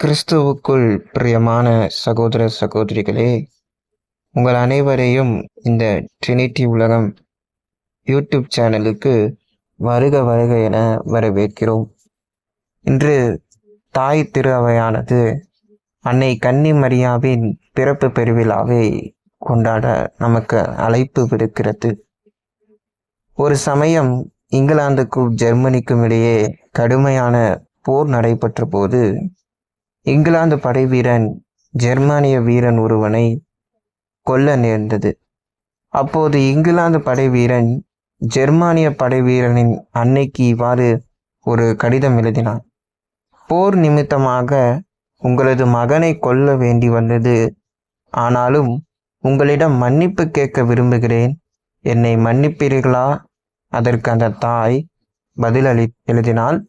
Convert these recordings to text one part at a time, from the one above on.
கிறிஸ்துவுக்குள் பிரியமான சகோதர சகோதரிகளே உங்கள் அனைவரையும் இந்த ட்ரினிட்டி உலகம் யூடியூப் சேனலுக்கு வருக வருக என வரவேற்கிறோம். இன்று தாய் திருவையானது அன்னை கன்னி மரியாவின் பிறப்பு பெருவிழாவை கொண்டாட நமக்கு அழைப்பு விடுக்கிறது. ஒரு சமயம் இங்கிலாந்துக்கும் ஜெர்மனிக்கும் இடையே கடுமையான போர் நடைபெற்ற போது இங்கிலாந்து படை வீரன் ஜெர்மானிய வீரன் ஒருவனை கொல்ல நேர்ந்தது. அப்போது இங்கிலாந்து படை வீரன் ஜெர்மானிய படை வீரனின் அன்னைக்கு இவ்வாறு ஒரு கடிதம் எழுதினான். போர் நிமித்தமாக உங்களது மகனை கொல்ல வேண்டி வந்தது. ஆனாலும் உங்களிடம் மன்னிப்பு கேட்க விரும்புகிறேன். என்னை மன்னிப்பீர்களா? அதற்கு அந்த தாய் பதிலளி எழுதினால்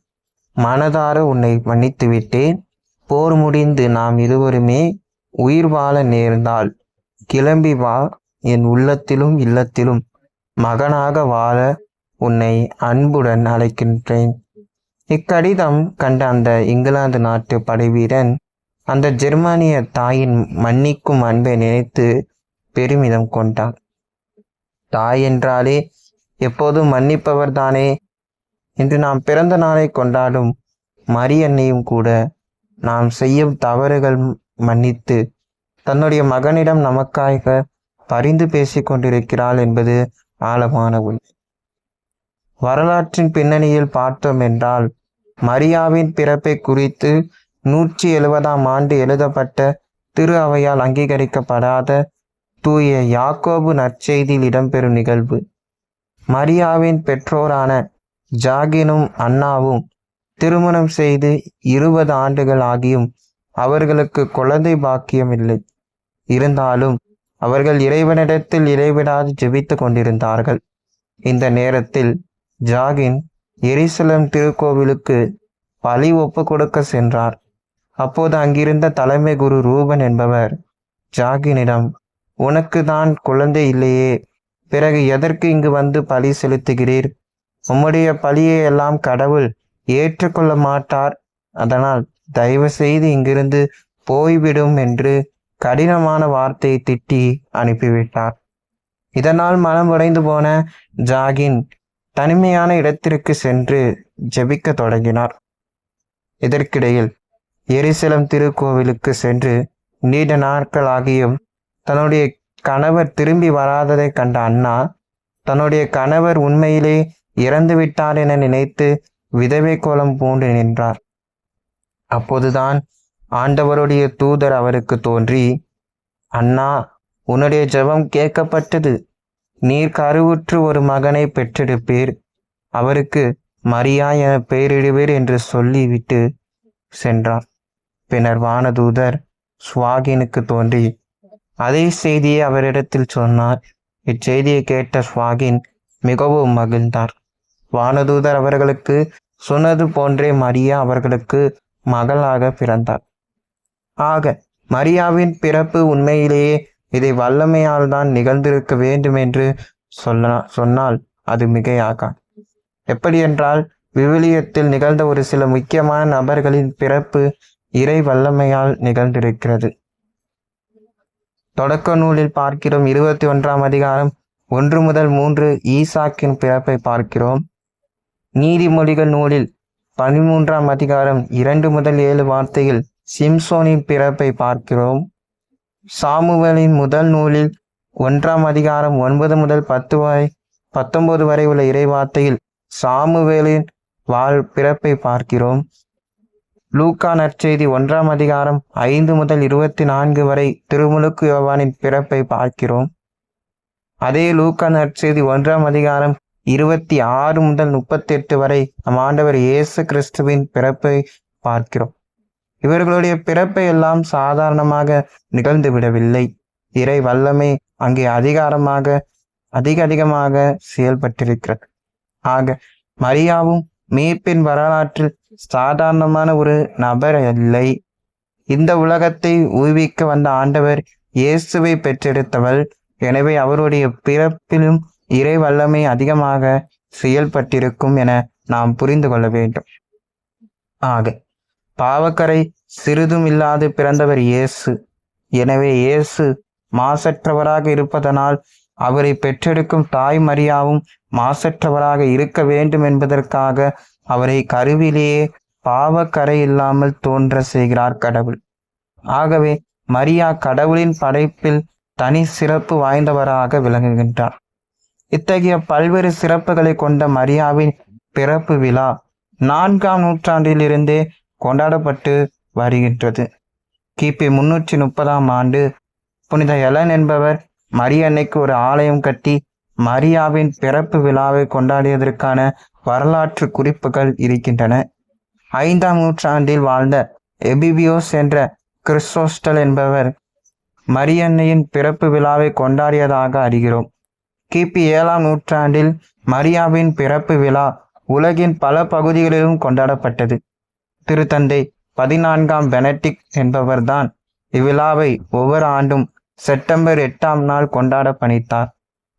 மனதார உன்னை மன்னித்து விட்டேன் போர் முடிந்து நாம் இருவருமே உயிர் வாழ நேர்ந்தால் கிளம்பி வா என் உள்ளத்திலும் இல்லத்திலும் மகனாக வாழ உன்னை அன்புடன் அழைக்கின்றேன். இக்கடிதம் கண்ட அந்த இங்கிலாந்து நாட்டு படைவீரன் அந்த ஜெர்மானிய தாயின் மன்னிக்கும் அன்பை நினைத்து பெருமிதம் கொண்டான். தாய் என்றாலே எப்போதும் மன்னிப்பவர் தானே இன்று நாம் பிறந்த நாளை கொண்டாடும் மரியன்னையும் கூட நாம் செய்யும் தவறுகள் மன்னித்து தன்னுடைய மகனிடம் நமக்காக பரிந்து பேசிக் கொண்டிருக்கிறாள் என்பது ஆழமான உண்மை. வரலாற்றின் பின்னணியில் பார்த்தோம் என்றால் மரியாவின் பிறப்பை குறித்து நூற்றி எழுபதாம் ஆண்டு எழுதப்பட்ட திரு அவையால் அங்கீகரிக்கப்படாத தூய யாக்கோபு நற்செய்தியில் இடம்பெறும் நிகழ்வு. மரியாவின் பெற்றோரான ஜாகினும் அண்ணாவும் திருமணம் செய்து இருபது ஆண்டுகள் ஆகியும் அவர்களுக்கு குழந்தை பாக்கியம் இல்லை. இருந்தாலும் அவர்கள் இறைவனிடத்தில் இடைவிடாது ஜெபித்து கொண்டிருந்தார்கள். இந்த நேரத்தில் ஜாகின் எரிசலம் திருக்கோவிலுக்கு பழி ஒப்பு கொடுக்க சென்றார். அப்போது அங்கிருந்த தலைமை குரு ரூபன் என்பவர் ஜாகினிடம் உனக்கு தான் குழந்தை இல்லையே. பிறகு எதற்கு இங்கு வந்து பழி செலுத்துகிறீர்? உம்முடைய பழியை எல்லாம் கடவுள் ஏற்றுக்கொள்ள மாட்டார் அதனால் தயவு செய்து இங்கிருந்து போய்விடும் என்று கடினமான வார்த்தையை திட்டி அனுப்பிவிட்டார். இதனால் மனம் உடைந்து போன ஜாகின் தனிமையான இடத்திற்கு சென்று ஜெபிக்க தொடங்கினார். இதற்கிடையில் எரிசலம் திருக்கோவிலுக்கு சென்று நீண்ட நாட்களாகியும் தன்னுடைய கணவர் திரும்பி வராததை கண்ட அண்ணா தன்னுடைய கணவர் உண்மையிலே இறந்து விட்டார் என நினைத்து விதவை கோலம் பூண்டு நின்றார். அப்போதுதான் ஆண்டவருடைய தூதர் அவருக்கு தோன்றி அண்ணா உன்னுடைய ஜெபம் கேட்கப்பட்டது. நீர் கருவுற்று ஒரு மகனை பெற்றெடுப்பீர். அவருக்கு மரியா என பெயரிடுவீர் என்று சொல்லிவிட்டு சென்றார். பின்னர் வானதூதர் சுவாகினுக்கு தோன்றி அதே செய்தியை அவரிடத்தில் சொன்னார். இச்செய்தியை கேட்ட சுவாகின் மிகவும் மகிழ்ந்தார். வானதூதர் அவர்களுக்கு சொன்னது போன்றே மரியா அவர்களுக்கு மகளாக பிறந்தார் ஆக மரியாவின் பிறப்பு உண்மையிலேயே இதை வல்லமையால் தான் நிகழ்ந்திருக்க வேண்டும் என்று சொல்ல சொன்னால் அது மிகையாகா எப்படி என்றால் விவிலியத்தில் நிகழ்ந்த ஒரு சில முக்கியமான நபர்களின் பிறப்பு இறை வல்லமையால் நிகழ்ந்திருக்கிறது. தொடக்க நூலில் பார்க்கிறோம் இருபத்தி ஒன்றாம் அதிகாரம் ஒன்று முதல் மூன்று ஈசாக்கின் பிறப்பை பார்க்கிறோம். நீதிமொழிகள் நூலில் பதிமூன்றாம் அதிகாரம் இரண்டு முதல் ஏழு வார்த்தையில் சிம்சோனின் பிறப்பை பார்க்கிறோம். சாமுவேலின் முதல் நூலில் ஒன்றாம் அதிகாரம் ஒன்பது முதல் பத்து வரை பத்தொன்பது வரை உள்ள இறைவார்த்தையில் சாமுவேலின் வாழ் பிறப்பை பார்க்கிறோம். லூக்கா நற்செய்தி ஒன்றாம் அதிகாரம் ஐந்து முதல் இருபத்தி நான்கு வரை திருமுழுக்கு யோவானின் பிறப்பை பார்க்கிறோம். அதே லூக்கா நற்செய்தி ஒன்றாம் அதிகாரம் இருபத்தி ஆறு முதல் முப்பத்தி எட்டு வரை நம் ஆண்டவர் இயேசு கிறிஸ்துவின் பிறப்பை பார்க்கிறோம். இவர்களுடைய பிறப்பை எல்லாம் சாதாரணமாக நிகழ்ந்து விடவில்லை. இறை வல்லமை அங்கே அதிகாரமாக அதிக அதிகமாக செயல்பட்டிருக்கிறது. ஆக மரியாவும் மீட்பின் வரலாற்றில் சாதாரணமான ஒரு நபர் இல்லை. இந்த உலகத்தை ஊவிக்க வந்த ஆண்டவர் இயேசுவை பெற்றெடுத்தவள். எனவே அவருடைய பிறப்பிலும் இறை வல்லமை அதிகமாக செயல்பட்டிருக்கும் என நாம் புரிந்து கொள்ள வேண்டும். ஆக பாவக்கரை சிறிதும் இல்லாது பிறந்தவர் இயேசு. எனவே இயேசு மாசற்றவராக இருப்பதனால் அவரை பெற்றெடுக்கும் தாய் மரியாவும் மாசற்றவராக இருக்க வேண்டும் என்பதற்காக அவரை கருவிலேயே பாவக்கரை இல்லாமல் தோன்ற செய்கிறார் கடவுள். ஆகவே மரியா கடவுளின் படைப்பில் தனி சிறப்பு வாய்ந்தவராக விளங்குகின்றார். இத்தகைய பல்வேறு சிறப்புகளை கொண்ட மரியாவின் பிறப்பு விழா நான்காம் நூற்றாண்டிலிருந்தே கொண்டாடப்பட்டு வருகின்றது. கிபி முன்னூற்றி முப்பதாம் ஆண்டு புனித எலன் என்பவர் மரியன்னைக்கு ஒரு ஆலயம் கட்டி மரியாவின் பிறப்பு விழாவை கொண்டாடியதற்கான வரலாற்று குறிப்புகள் இருக்கின்றன. ஐந்தாம் நூற்றாண்டில் வாழ்ந்த எபிபியோஸ் என்ற கிறிஸ்டோஸ்டல் என்பவர் மரியன்னையின் பிறப்பு விழாவை கொண்டாடியதாக அறிகிறோம். கிபி ஏழாம் நூற்றாண்டில் மரியாவின் பிறப்பு விழா உலகின் பல பகுதிகளிலும் கொண்டாடப்பட்டது. திருத்தந்தை பதினான்காம் பெனடிக் என்பவர்தான் இவ்விழாவை ஒவ்வொரு ஆண்டும் செப்டம்பர் எட்டாம் நாள் கொண்டாட பணித்தார்.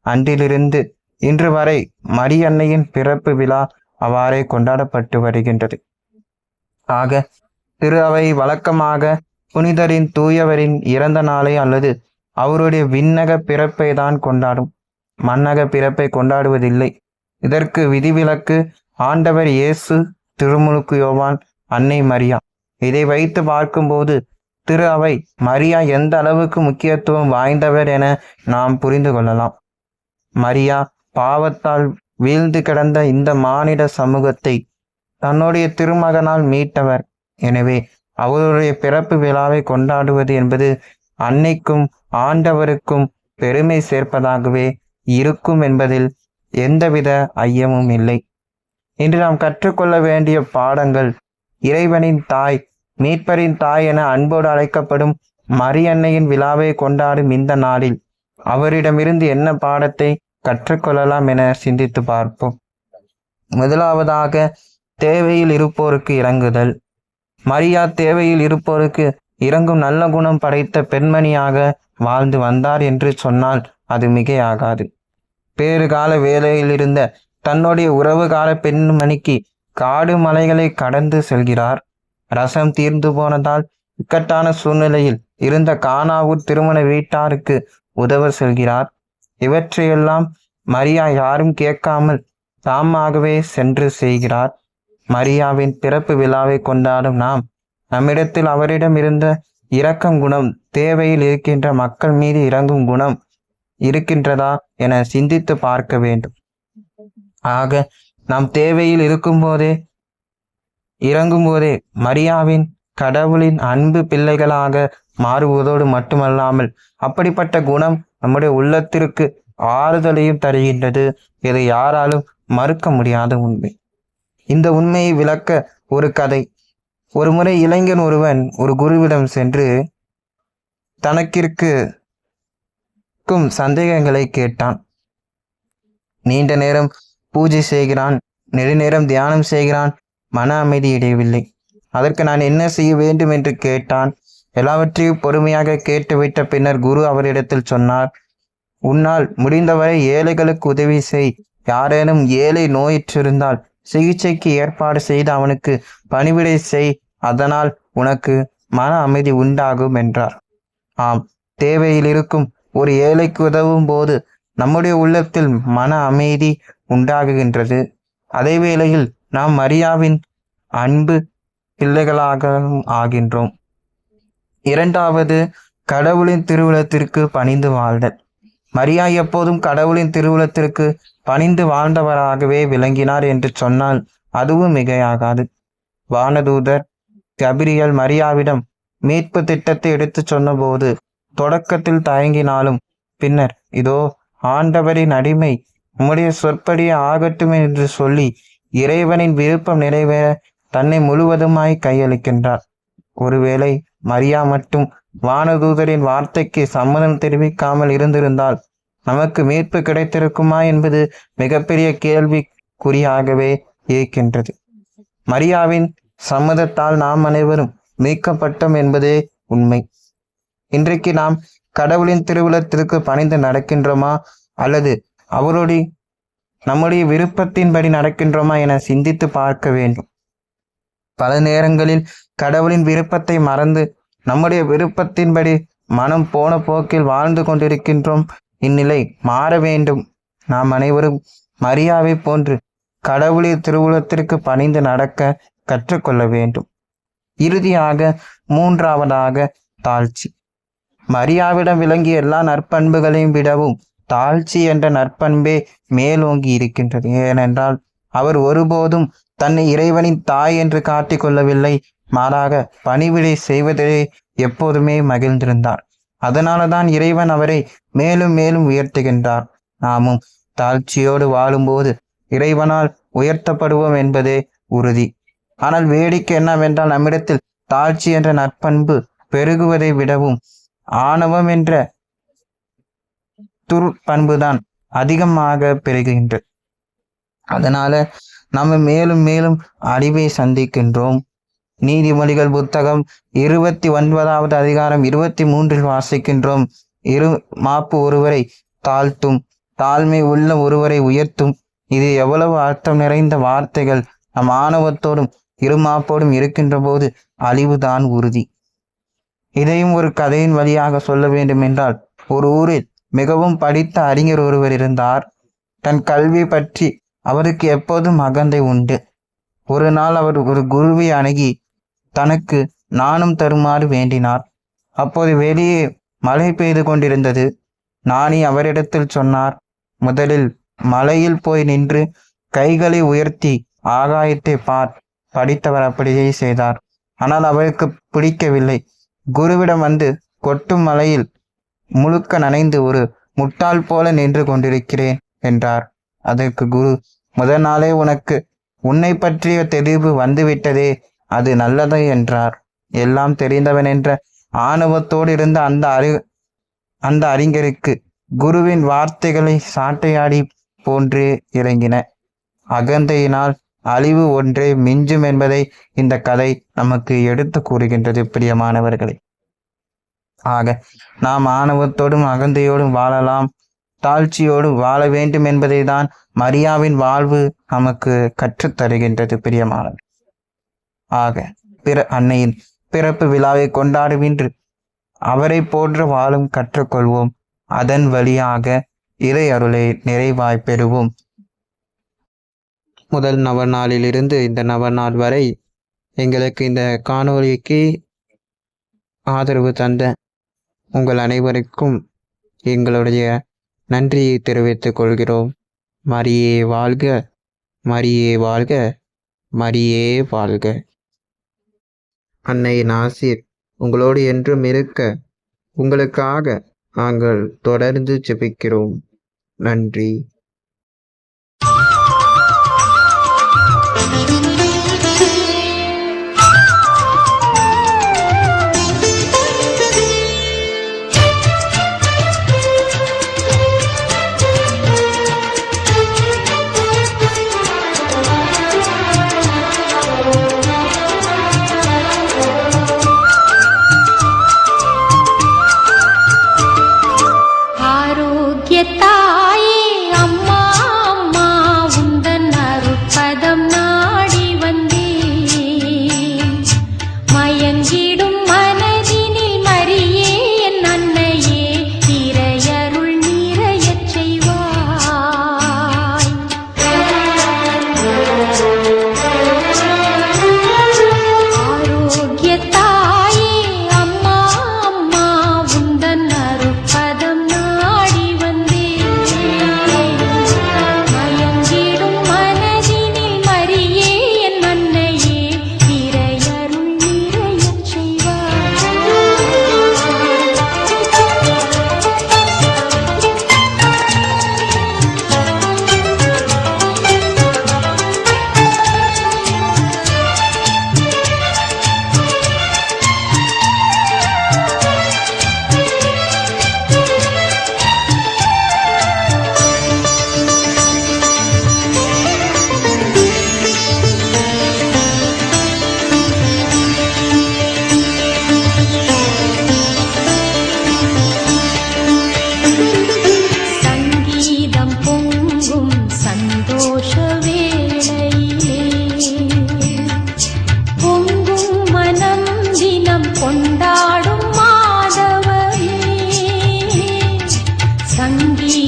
அன்றிலிருந்து இன்று வரை மரியன்னையின் பிறப்பு விழா அவ்வாறே கொண்டாடப்பட்டு வருகின்றது. ஆக திரு அவை வழக்கமாக புனிதரின் தூயவரின் இறந்த நாளை அல்லது அவருடைய விண்ணக பிறப்பை தான் கொண்டாடும். மன்னக பிறப்பை கொண்டாடுவதில்லை. இதற்கு விதிவிலக்கு ஆண்டவர் இயேசு திருமுழுக்கு யோவான் அன்னை மரியா. இதை வைத்து பார்க்கும்போது திரு அவை மரியா எந்த அளவுக்கு முக்கியத்துவம் வாய்ந்தவர் என நாம் புரிந்து கொள்ளலாம். மரியா பாவத்தால் வீழ்ந்து கிடந்த இந்த மானிட சமூகத்தை தன்னுடைய திருமகனால் மீட்டவர். எனவே அவருடைய பிறப்பு விழாவை கொண்டாடுவது என்பது அன்னைக்கும் ஆண்டவருக்கும் பெருமை சேர்ப்பதாகவே இருக்கும் என்பதில் எந்தவித ஐயமும் இல்லை. இன்று நாம் கற்றுக்கொள்ள வேண்டிய பாடங்கள் இறைவனின் தாய் மீட்பரின் தாய் என அன்போடு அழைக்கப்படும் மரியன்னையின் விழாவை கொண்டாடும் இந்த நாளில் அவரிடமிருந்து என்ன பாடத்தை கற்றுக்கொள்ளலாம் என சிந்தித்து பார்ப்போம். முதலாவதாக தேவையில் இருப்போருக்கு இறங்குதல். மரியா தேவையில் இருப்போருக்கு இறங்கும் நல்ல குணம் படைத்த பெண்மணியாக வாழ்ந்து வந்தார் என்று சொன்னால் அது மிகையாகாது. பேறுகால வேலையில் இருந்த தன்னுடைய உறவு கால பெண்மணிக்கு காடு மலைகளை கடந்து செல்கிறார். ரசம் தீர்ந்து போனதால் இக்கட்டான சூழ்நிலையில் இருந்த கானாவூர் திருமண வீட்டாருக்கு உதவ செல்கிறார். இவற்றையெல்லாம் மரியா யாரும் கேட்காமல் தாமாகவே சென்று செய்கிறார். மரியாவின் பிறப்பு விழாவை கொண்டாடும் நாம் நம்மிடத்தில் அவரிடம் இருந்த இரக்கம் குணம் தேவையில் இருக்கின்ற மக்கள் மீது இறங்கும் குணம் இருக்கின்றதா என சிந்தித்து பார்க்க வேண்டும். ஆக நாம் தேவையில் இருக்கும்போதே இறங்கும் போதே மரியாவின் கடவுளின் அன்பு பிள்ளைகளாக மாறுவதோடு மட்டுமல்லாமல் அப்படிப்பட்ட குணம் நம்முடைய உள்ளத்திற்கு ஆறுதலையும் தருகின்றது இதை யாராலும் மறுக்க முடியாத உண்மை. இந்த உண்மையை விளக்க ஒரு கதை. ஒரு முறை இளைஞன் ஒருவன் ஒரு குருவிடம் சென்று தனக்கிற்கு சந்தேகங்களை கேட்டான். நீண்ட நேரம் பூஜை செய்கிறான் நெடுநேரம் தியானம் செய்கிறான் மன அமைதி இடையவில்லை அதற்கு நான் என்ன செய்ய வேண்டும் என்று கேட்டான். எல்லாவற்றையும் பொறுமையாக கேட்டுவிட்ட பின்னர் குரு அவரிடத்தில் சொன்னார் உன்னால் முடிந்தவரை ஏழைகளுக்கு உதவி செய். யாரேனும் ஏழை நோயிற்றிருந்தால் சிகிச்சைக்கு ஏற்பாடு செய்து அவனுக்கு பணிவிடை செய். அதனால் உனக்கு மன அமைதி உண்டாகும் என்றார். ஆம் தேவையில் இருக்கும் ஒரு ஏழைக்கு உதவும் போது நம்முடைய உள்ளத்தில் மன அமைதி உண்டாகுகின்றது. அதே வேளையில் நாம் மரியாவின் அன்பு பிள்ளைகளாக ஆகின்றோம். இரண்டாவது கடவுளின் திருவுளத்திற்கு பணிந்து வாழ்தல் மரியா எப்போதும் கடவுளின் திருவுளத்திற்கு பணிந்து வாழ்ந்தவராகவே விளங்கினார் என்று சொன்னால் அதுவும் மிகையாகாது. வானதூதர் கபிரியல் மரியாவிடம் மீட்பு திட்டத்தை எடுத்துச் சொன்னபோது தொடக்கத்தில் தயங்கினாலும் பின்னர் இதோ ஆண்டவரின் அடிமை உம்முடைய சொற்படியே ஆகட்டும் என்று சொல்லி இறைவனின் விருப்பம் நிறைவேற தன்னை முழுவதுமாய் கையளிக்கின்றார். ஒருவேளை மரியா மட்டும் வானதூதரின் வார்த்தைக்கு சம்மதம் தெரிவிக்காமல் இருந்திருந்தால் நமக்கு மீட்பு கிடைத்திருக்குமா என்பது மிகப்பெரிய கேள்விக்குறியாகவே இருக்கின்றது. மரியாவின் சம்மதத்தால் நாம் அனைவரும் மீட்கப்பட்டோம் என்பதே உண்மை. இன்றைக்கு நாம் கடவுளின் திருவுளத்திற்கு பணிந்து நடக்கின்றோமா? அல்லது அவருடைய நம்முடைய விருப்பத்தின்படி நடக்கின்றோமா என சிந்தித்து பார்க்க வேண்டும். பல நேரங்களில் கடவுளின் விருப்பத்தை மறந்து நம்முடைய விருப்பத்தின்படி மனம் போன போக்கில் வாழ்ந்து கொண்டிருக்கின்றோம். இந்நிலை மாற வேண்டும். நாம் அனைவரும் மரியாவை போன்று கடவுளின் திருவுளத்திற்கு பணிந்து நடக்க கற்றுக்கொள்ள வேண்டும். இறுதியாக மூன்றாவதாக தாழ்ச்சி. மரியாவிடம் விளங்கிய எல்லா நற்பண்புகளையும் விடவும் தாழ்ச்சி என்ற நற்பண்பே மேலோங்கி இருக்கின்றது. ஏனென்றால் அவர் ஒருபோதும் தன்னை இறைவனின் தாய் என்று காட்டிக்கொள்ளவில்லை மாறாக பணிவிடை செய்வதிலே எப்போதுமே மகிழ்ந்திருந்தார். அதனாலதான் இறைவன் அவரை மேலும் மேலும் உயர்த்துகின்றார். நாமும் தாழ்ச்சியோடு வாழும்போது இறைவனால் உயர்த்தப்படுவோம் என்பதே உறுதி. ஆனால் வேடிக்கை என்னவென்றால் நம்மிடத்தில் தாழ்ச்சி என்ற நற்பண்பு பெருகுவதை விடவும் ஆணவம் என்ற துர் பண்புதான் அதிகமாக பெருகுகின்றது அதனால நம்ம மேலும் மேலும் அழிவை சந்திக்கின்றோம். நீதிமொழிகள் புத்தகம் இருபத்தி ஒன்பதாவது அதிகாரம் இருபத்தி மூன்றில் வாசிக்கின்றோம். இரு மாப்பு ஒருவரை தாழ்த்தும் தாழ்மை உள்ள ஒருவரை உயர்த்தும். இது எவ்வளவு அர்த்தம் நிறைந்த வார்த்தைகள். நம் ஆணவத்தோடும் இருமாப்போடும் இருக்கின்ற போது அழிவுதான் உறுதி. இதையும் ஒரு கதையின் வழியாக சொல்ல வேண்டும் என்றால் ஒரு ஊரில் மிகவும் படித்த அறிஞர் ஒருவர் இருந்தார். தன் கல்வி பற்றி அவருக்கு எப்போதும் அகந்தை உண்டு. ஒரு நாள் அவர் ஒரு குருவை அணுகி தனக்கு நாணம் தருமாறு வேண்டினார். அப்போது வெளியே மழை பெய்து கொண்டிருந்தது. நாணி அவரிடத்தில் சொன்னார் முதலில் மலையில் போய் நின்று கைகளை உயர்த்தி ஆகாயத்தை பார். படித்தவர் அப்படியே செய்தார். ஆனால் அவருக்கு பிடிக்கவில்லை. குருவிடம் வந்து கொட்டும் மலையில் முழுக்க நனைந்து ஒரு முட்டாள் போல நின்று கொண்டிருக்கிறேன் என்றார். அதற்கு குரு முதல் நாளே உனக்கு உன்னை பற்றிய தெளிவு வந்துவிட்டதே அது நல்லது என்றார். எல்லாம் தெரிந்தவன் என்ற ஆணவத்தோடு இருந்த அந்த அறி அந்த அறிஞருக்கு குருவின் வார்த்தைகளை சாட்டையாடி போன்றே இறங்கின. அகந்தையினால் அழிவு ஒன்றே மிஞ்சும் என்பதை இந்த கதை நமக்கு எடுத்து கூறுகின்றது பிரியமானவர்களே. ஆக நாம் ஆணவத்தோடும் அகந்தையோடும் வாழலாம் தாழ்ச்சியோடு வாழ வேண்டும் என்பதை தான் மரியாவின் வாழ்வு நமக்கு கற்றுத் தருகின்றது பிரியமானவர் ஆக பிற அன்னையின் பிறப்பு விழாவை கொண்டாடுவின்று அவரை போன்று வாழும் கற்றுக்கொள்வோம். அதன் வழியாக இறை அருளை நிறைவாய் பெறுவோம். முதல் நவநாளிலிருந்து இந்த நவநாள் வரை எங்களுக்கு இந்த காணொளிக்கு ஆதரவு தந்த உங்கள் அனைவருக்கும் எங்களுடைய நன்றியை தெரிவித்துக் கொள்கிறோம். மரியே வாழ்க மரியே வாழ்க மரியே வாழ்க. அன்னையின் ஆசிர் உங்களோடு என்றும் இருக்க உங்களுக்காக நாங்கள் தொடர்ந்து ஜெபிக்கிறோம். நன்றி. You.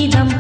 இதம்